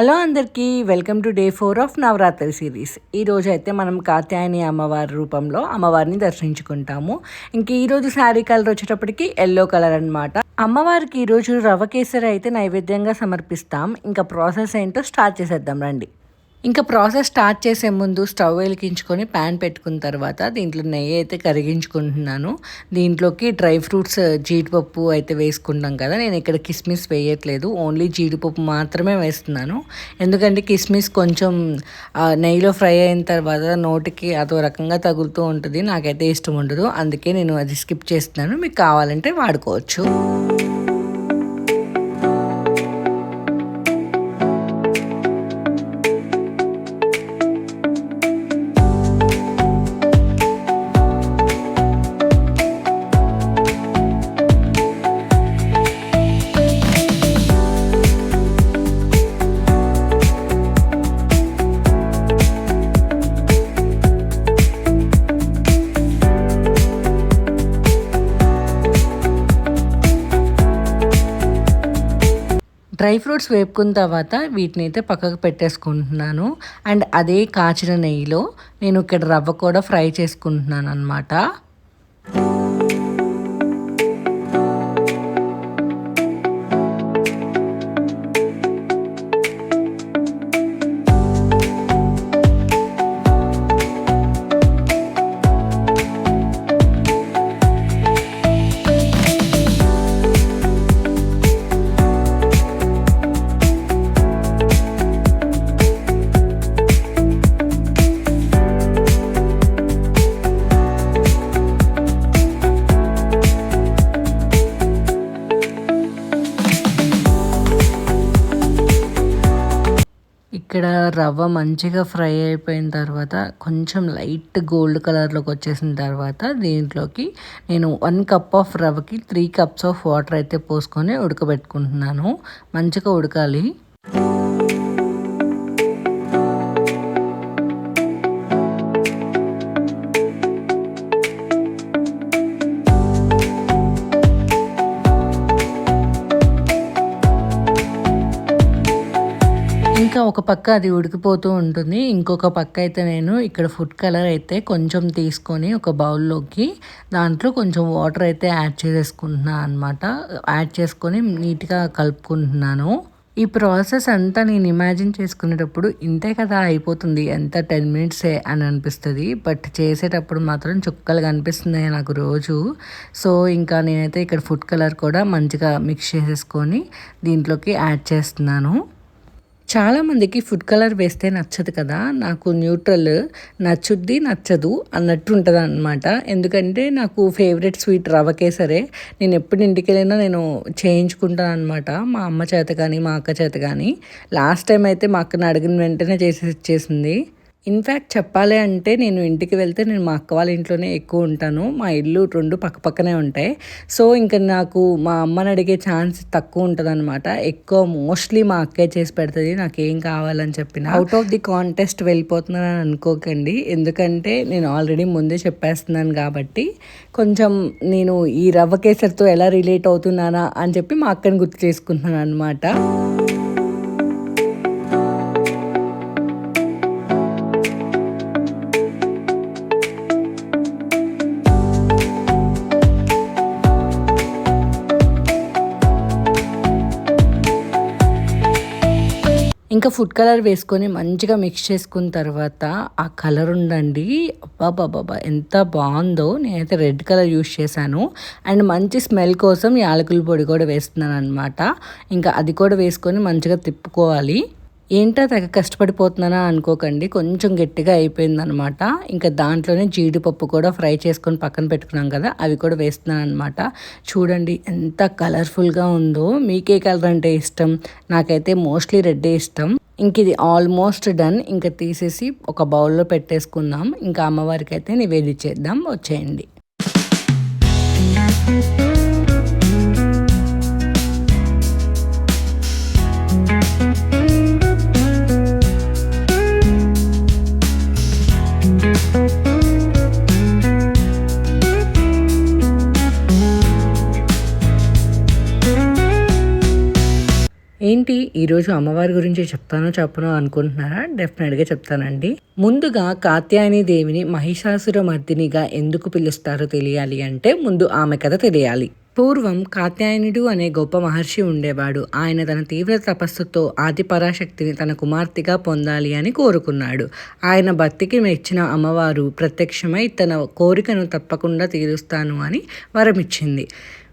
Hello అందరికీ welcome to day four of Navratri series. ఈరోజు అయితే మనం కాత్యాయని అమ్మవారి రూపంలో అమ్మవారిని దర్శించుకుంటాము. ఇంక ఈరోజు శారీ కలర్ వచ్చేటప్పటికి ఎల్లో కలర్ అనమాట అమ్మవారికి ఈరోజు రవ కేసరి అయితే నైవేద్యంగా సమర్పిస్తాం. ఇంకా ప్రాసెస్ ఏంటో స్టార్ట్ చేసేద్దాం రండి. ఇంకా ప్రాసెస్ స్టార్ట్ చేసే ముందు స్టవ్ వెలిగించుకొని ప్యాన్ పెట్టుకున్న తర్వాత దీంట్లో నెయ్యి అయితే కరిగించుకుంటున్నాను. దీంట్లోకి డ్రై ఫ్రూట్స్ జీడిపప్పు అయితే వేసుకుంటాం కదా. నేను ఇక్కడ కిస్మిస్ వేయట్లేదు. ఓన్లీ జీడిపప్పు మాత్రమే వేస్తున్నాను. ఎందుకంటే కిస్మిస్ కొంచెం నెయ్యిలో ఫ్రై అయిన తర్వాత నోటికి అదో రకంగా తగులుతూ ఉంటుంది. నాకైతే ఇష్టం ఉండదు. అందుకే నేను అది స్కిప్ చేస్తున్నాను. మీకు కావాలంటే వాడుకోవచ్చు. డ్రై ఫ్రూట్స్ వేపుకున్న తర్వాత వీటిని అయితే పక్కకు పెట్టేసుకుంటున్నాను. అండ్ అదే కాచిన నెయ్యిలో నేను ఇక్కడ రవ్వ కూడా ఫ్రై చేసుకుంటున్నాను అనమాట ఇక్కడ రవ్వ మంచిగా ఫ్రై అయిపోయిన తర్వాత కొంచెం లైట్ గోల్డ్ కలర్లోకి వచ్చేసిన తర్వాత దీంట్లోకి నేను వన్ కప్ ఆఫ్ రవ్వకి త్రీ కప్స్ ఆఫ్ వాటర్ అయితే పోసుకొని ఉడకబెట్టుకుంటున్నాను. మంచిగా ఉడకాలి. ఇంకా ఒక పక్క అది ఉడికిపోతూ ఉంటుంది. ఇంకొక పక్క అయితే నేను ఇక్కడ ఫుడ్ కలర్ అయితే కొంచెం తీసుకొని ఒక బౌల్లోకి దాంట్లో కొంచెం వాటర్ అయితే యాడ్ చేసేసుకుంటున్నాను అనమాట యాడ్ చేసుకొని నీట్గా కలుపుకుంటున్నాను. ఈ ప్రాసెస్ అంతా నేను ఇమాజిన్ చేసుకునేటప్పుడు ఇంతే కదా అయిపోతుంది. ఎంత టెన్ మినిట్సే అని అనిపిస్తుంది. బట్ చేసేటప్పుడు మాత్రం చుక్కలు కనిపిస్తున్నాయి నాకు రోజు. సో ఇంకా నేనైతే ఇక్కడ ఫుడ్ కలర్ కూడా మంచిగా మిక్స్ చేసేసుకొని దీంట్లోకి యాడ్ చేస్తున్నాను. చాలామందికి ఫుడ్ కలర్ వేస్తే నచ్చదు కదా. నాకు న్యూట్రల్ నచ్చుద్ది నచ్చదు అన్నట్టు ఉంటుంది అనమాట ఎందుకంటే నాకు ఫేవరెట్ స్వీట్ రవ్వకే సరే. నేను ఎప్పుడు ఇంటికి వెళ్ళినా నేను చేయించుకుంటాను అనమాట మా అమ్మ చేత కానీ మా అక్క చేత కానీ. లాస్ట్ టైం అయితే మా అక్కని అడిగిన వెంటనే చేసి ఇచ్చేసింది ఇన్ఫ్యాక్ట్ చెప్పాలి అంటే నేను ఇంటికి వెళ్తే నేను మా అక్క వాళ్ళ ఇంట్లోనే ఎక్కువ ఉంటాను. మా ఇల్లు రెండు పక్క పక్కనే ఉంటాయి. సో ఇంకా నాకు మా అమ్మని అడిగే ఛాన్స్ తక్కువ ఉంటుంది అనమాట ఎక్కువ మోస్ట్లీ మా అక్కే చేసి పెడుతుంది. నాకు ఏం కావాలని చెప్పిన అవుట్ ఆఫ్ ది కాంటెస్ట్ వెళ్ళిపోతున్నాను అనుకోకండి. ఎందుకంటే నేను ఆల్రెడీ ముందే చెప్పేస్తున్నాను కాబట్టి కొంచెం నేను ఈ రవ్వ కేసరితో ఎలా రిలేట్ అవుతున్నానా అని చెప్పి మా అక్కని గుర్తు చేసుకుంటున్నాను అనమాట ఇంకా ఫుడ్ కలర్ వేసుకొని మంచిగా మిక్స్ చేసుకున్న తర్వాత ఆ కలర్ ఉండండి అబ్బాబాబా ఎంత బాగుందో. నేనైతే రెడ్ కలర్ యూస్ చేశాను. అండ్ మంచి స్మెల్ కోసం యాలకుల పొడి కూడా వేస్తున్నాను అనమాట ఇంకా అది కూడా వేసుకొని మంచిగా తిప్పుకోవాలి. ఏంటో తెగ కష్టపడిపోతున్నానా అనుకోకండి. కొంచెం గట్టిగా అయిపోయిందనమాట. ఇంకా దాంట్లోనే జీడిపప్పు కూడా ఫ్రై చేసుకొని పక్కన పెట్టుకున్నాం కదా అవి కూడా వేస్తున్నాను అనమాట చూడండి ఎంత కలర్ఫుల్గా ఉందో. మీకే కలర్ అంటే ఇష్టం. నాకైతే మోస్ట్లీ రెడ్డే ఇష్టం. ఇంక ఇది ఆల్మోస్ట్ డన్. ఇంకా తీసేసి ఒక బౌల్లో పెట్టేసుకుందాం. ఇంకా అమ్మవారికి అయితే నివేదించేద్దాం వచ్చేయండి. ఈరోజు అమ్మవారి గురించి చెప్తానో చెప్పనో అనుకుంటున్నారా? డెఫినెట్గా చెప్తానండి. ముందుగా కాత్యాయని దేవిని మహిషాసుర మర్దినిగా ఎందుకు పిలుస్తారో తెలియాలి అంటే ముందు ఆమె కథ తెలియాలి. పూర్వం కాత్యాయనుడు అనే గొప్ప మహర్షి ఉండేవాడు. ఆయన తన తీవ్ర తపస్సుతో ఆది పరాశక్తిని తన కుమార్తెగా పొందాలి అని కోరుకున్నాడు. ఆయన భక్తికి మెచ్చిన అమ్మవారు ప్రత్యక్షమై తన కోరికను తప్పకుండా తీరుస్తాను అని వరమిచ్చింది.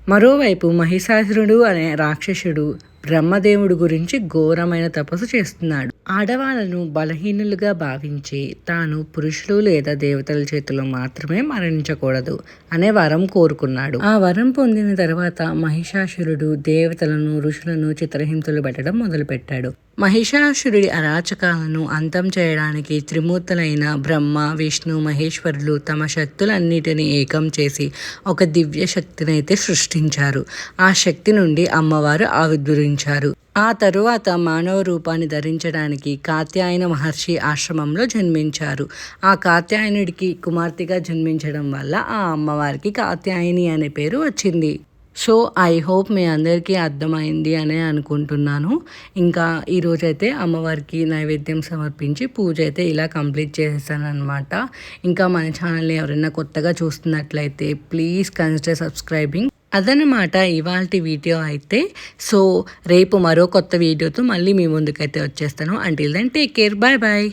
మరోవైపు మహిషాసురుడు అనే రాక్షసుడు బ్రహ్మదేవుడు గురించి ఘోరమైన తపస్సు చేస్తున్నాడు. ఆడవాళ్ళను బలహీనులుగా భావించి తాను పురుషులు లేదా దేవతల చేతిలో మాత్రమే మరణించకూడదు అనే వరం కోరుకున్నాడు. ఆ వరం పొందిన తర్వాత మహిషాసురుడు దేవతలను ఋషులను చిత్రహింసలు పెట్టడం మొదలుపెట్టాడు. మహిషాసురుడి అరాచకాలను అంతం చేయడానికి త్రిమూర్తులైన బ్రహ్మ విష్ణు మహేశ్వరులు తమ శక్తులన్నిటినీ ఏకం చేసి ఒక దివ్య శక్తిని అయితే సృష్టించారు. ఆ శక్తి నుండి అమ్మవారు ఆవిర్భవించారు. ఆ తరువాత మానవ రూపాన్ని ధరించడానికి కాత్యాయన మహర్షి ఆశ్రమంలో జన్మించారు. ఆ కాత్యాయనుడికి కుమార్తెగా జన్మించడం వల్ల ఆ అమ్మవారికి కాత్యాయని అనే పేరు వచ్చింది. సో ఐ హోప్ మీ అందరికీ అర్థమైంది అనే అనుకుంటున్నాను. ఇంకా ఈరోజైతే అమ్మవారికి నైవేద్యం సమర్పించి పూజ అయితే ఇలా కంప్లీట్ చేసేసానమాట ఇంకా మన ఛానల్ని ఎవరైనా కొత్తగా చూస్తున్నట్లయితే ప్లీజ్ కన్సిడర్ సబ్స్క్రైబింగ్ అదనమాట ఇవాళ వీడియో అయితే. సో రేపు మరో కొత్త వీడియోతో మళ్ళీ మీ ముందుకైతే వచ్చేస్తాను. అంటే then take care bye bye